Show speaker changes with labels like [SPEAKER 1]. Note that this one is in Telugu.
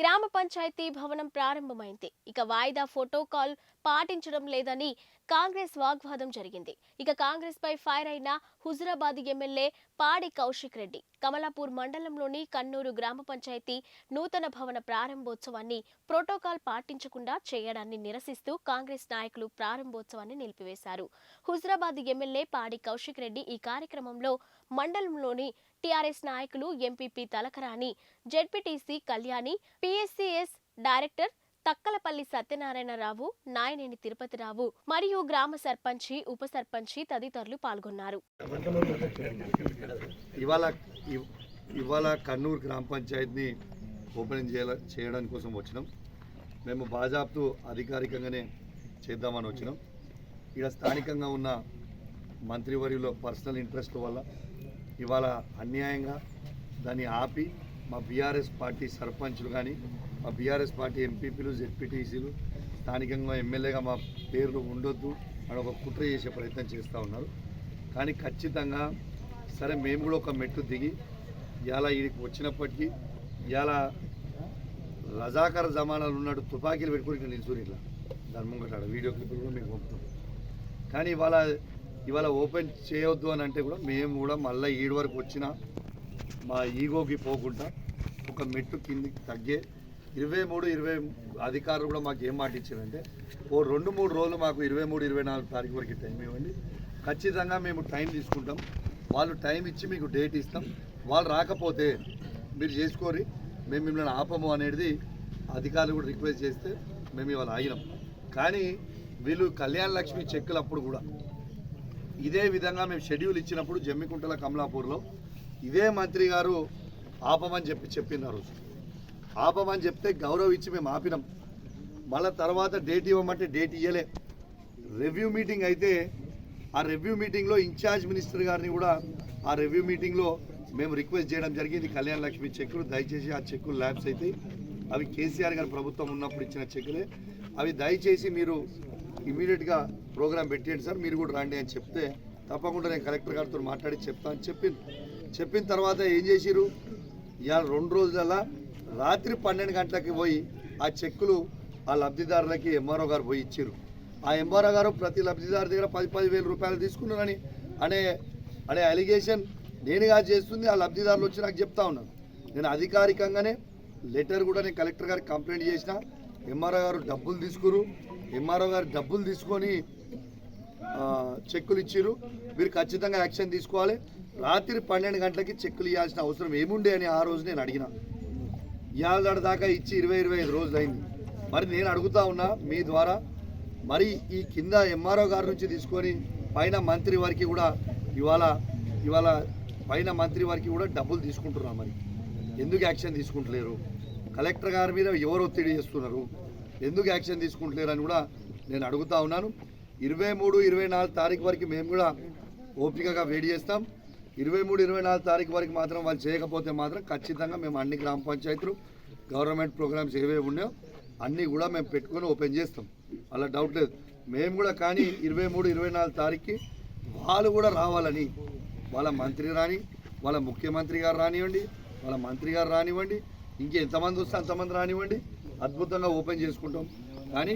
[SPEAKER 1] గ్రామ పంచాయతీ భవనం ప్రారంభమైంది. ఇక వాయిదా ఫోటోకాల్ పాటించడం లేదని కాంగ్రెస్ వాగ్వాదం జరిగింది. ఇక కాంగ్రెస్ పై ఫైర్ అయిన హుజురాబాద్ ఎమ్మెల్యే పాడి కౌశిక్ రెడ్డి కమలాపూర్ మండలంలోని కన్నూరు గ్రామ పంచాయతీ నూతన భవన ప్రారంభోత్సవాన్ని ప్రోటోకాల్ పాటించకుండా చేయడాన్ని నిరసిస్తూ కాంగ్రెస్ నాయకులు ప్రారంభోత్సవాన్ని నిలిపివేశారు. హుజురాబాద్ ఎమ్మెల్యే పాడి కౌశిక్ రెడ్డి ఈ కార్యక్రమంలో మండలంలోని టీఆర్ఎస్ నాయకులు MPP Talakarani ZPTC Kalyani PSCS director Takkalapalli Satyanarayanarao Nayaneni Tirupatirao మరియు గ్రామ సర్పంచి ఉప సర్పంచి తదితరులు పాల్గొన్నారు.
[SPEAKER 2] ఇవాళ ఇవాళ కన్నూరు గ్రామ పంచాయతీని ఓపెనింగ్ చేయాల చేయడానికి కోసం వచ్చినాం. మేము బాజాబ్తు అధికారికంగానే చేద్దామని వచ్చినాం. ఇక్కడ స్థానికంగా ఉన్న మంత్రివర్యులో పర్సనల్ ఇంట్రెస్ట్ వల్ల ఇవాళ అన్యాయంగా దాన్ని ఆపి మా బీఆర్ఎస్ పార్టీ సర్పంచ్లు కానీ మా బీఆర్ఎస్ పార్టీ ఎంపీపీలు జెడ్పీటీసీలు స్థానికంగా ఎమ్మెల్యేగా మా పేర్లు ఉండొద్దు అని ఒక కుట్ర చేసే ప్రయత్నం చేస్తూ ఉన్నారు. కానీ ఖచ్చితంగా సరే మేము కూడా ఒక మెట్టు దిగి ఇలా వీడికి వచ్చినప్పటికీ ఇలా రజాకర జమానాలు ఉన్నాడు తుపాకీలు పెట్టుకుని ఇక్కడ నిల్చుని ఇట్లా. దాని ముంగట వీడియో క్లిప్లు కూడా మీకు పంపుతాం. కానీ ఇవాళ ఇవాళ ఓపెన్ చేయొద్దు అని అంటే కూడా మేము కూడా మళ్ళీ ఈడు వరకు వచ్చిన మా ఈగోకి పోకుండా ఒక మెట్టు కిందికి తగ్గే ఇరవై మూడు ఇరవై అధికారులు కూడా మాకు ఏం మాట ఇచ్చారంటే ఓ రెండు మూడు రోజులు మాకు ఇరవై మూడు ఇరవై నాలుగు తారీఖు వరకు టైం ఇవ్వండి. ఖచ్చితంగా మేము టైం తీసుకుంటాం. వాళ్ళు టైం ఇచ్చి మీకు డేట్ ఇస్తాం. వాళ్ళు రాకపోతే మీరు చేసుకోరి. మేము మిమ్మల్ని ఆపము అనేది అధికారులు కూడా రిక్వెస్ట్ చేస్తే మేము ఇవాళ ఆగినాం. కానీ వీళ్ళు కళ్యాణ లక్ష్మి చెక్కులు అప్పుడు కూడా ఇదే విధంగా మేము షెడ్యూల్ ఇచ్చినప్పుడు జమ్మికుంటల కమలాపూర్లో ఇదే మంత్రి గారు ఆపమని చెప్పి చెప్పింది ఆ రోజు. ఆపమని చెప్తే గౌరవ ఇచ్చి మేము ఆపినాం. మళ్ళీ తర్వాత డేట్ ఇవ్వమంటే డేట్ ఇవ్వలే రివ్యూ మీటింగ్ అయితే ఆ రివ్యూ మీటింగ్లో ఇన్ఛార్జ్ మినిస్టర్ గారిని కూడా ఆ రివ్యూ మీటింగ్లో మేము రిక్వెస్ట్ చేయడం జరిగింది. కళ్యాణ లక్ష్మి చెక్కులు దయచేసి ఆ చెక్కులు ల్యాబ్స్ అయితే అవి కేసీఆర్ గారి ప్రభుత్వం ఉన్నప్పుడు ఇచ్చిన చెక్కులే. అవి దయచేసి మీరు ఇమీడియట్గా ప్రోగ్రామ్ పెట్టేయండి సార్. మీరు కూడా రండి అని చెప్తే తప్పకుండా నేను కలెక్టర్ గారితో మాట్లాడి చెప్తా అని చెప్పింది. చెప్పిన తర్వాత ఏం చేసిరు ఇవాళ రెండు రోజుల రాత్రి పన్నెండు గంటలకి పోయి ఆ చెక్కులు ఆ లబ్ధిదారులకి ఎంఆర్ఓ గారు పోయి ఇచ్చారు. ఆ ఎంఆర్ఓ గారు ప్రతి లబ్ధిదారు దగ్గర పది పది వేల రూపాయలు తీసుకున్నారని అనే అనే అలిగేషన్ నేనుగా చేస్తుంది ఆ లబ్ధిదారులు వచ్చి నాకు చెప్తా ఉన్నాను నేను అధికారికంగానే లెటర్ కూడా నేను కలెక్టర్ గారికి కంప్లైంట్ చేసిన. ఎంఆర్ఓ గారు డబ్బులు తీసుకురు. ఎంఆర్ఓ గారు డబ్బులు తీసుకొని చెక్కులు ఇచ్చిర్రు. మీరు ఖచ్చితంగా యాక్షన్ తీసుకోవాలి. రాత్రి పన్నెండు గంటలకి చెక్కులు ఇవ్వాల్సిన అవసరం ఏముండే అని ఆ రోజు నేను అడిగిన. ఇవాళ దాకా ఇచ్చి ఇరవై ఇరవై ఐదు రోజులు అయింది మరి నేను అడుగుతా ఉన్నా మీ ద్వారా. మరి ఈ కింద ఎంఆర్ఓ గారి నుంచి తీసుకొని పైన మంత్రి వారికి కూడా ఇవాళ ఇవాళ పైన మంత్రి వారికి కూడా డబ్బులు తీసుకుంటున్నా మరి. ఎందుకు యాక్షన్ తీసుకుంటలేరు? కలెక్టర్ గారి మీద ఎవరు ఒత్తిడి చేస్తున్నారు? ఎందుకు యాక్షన్ తీసుకుంటలేరు అని కూడా నేను అడుగుతా ఉన్నాను. ఇరవై మూడు ఇరవై నాలుగు తారీఖు వరకు మేము కూడా ఓపికగా వెయిట్ చేస్తాం. ఇరవై మూడు ఇరవై నాలుగు తారీఖు వరకు మాత్రం వాళ్ళు చేయకపోతే మాత్రం ఖచ్చితంగా మేము అన్ని గ్రామ పంచాయతీలు గవర్నమెంట్ ప్రోగ్రామ్స్ ఏవేవి ఉన్నాయో అన్నీ కూడా మేము పెట్టుకొని ఓపెన్ చేస్తాం. అలా డౌట్ లేదు. మేము కూడా కానీ ఇరవై మూడు ఇరవై నాలుగు తారీఖుకి వాళ్ళు కూడా రావాలని వాళ్ళ మంత్రి రాని వాళ్ళ ముఖ్యమంత్రి గారు రానివ్వండి వాళ్ళ మంత్రి గారు రానివ్వండి ఇంకెంతమంది వస్తే అంతమంది రానివ్వండి అద్భుతంగా ఓపెన్ చేసుకుంటాం. కానీ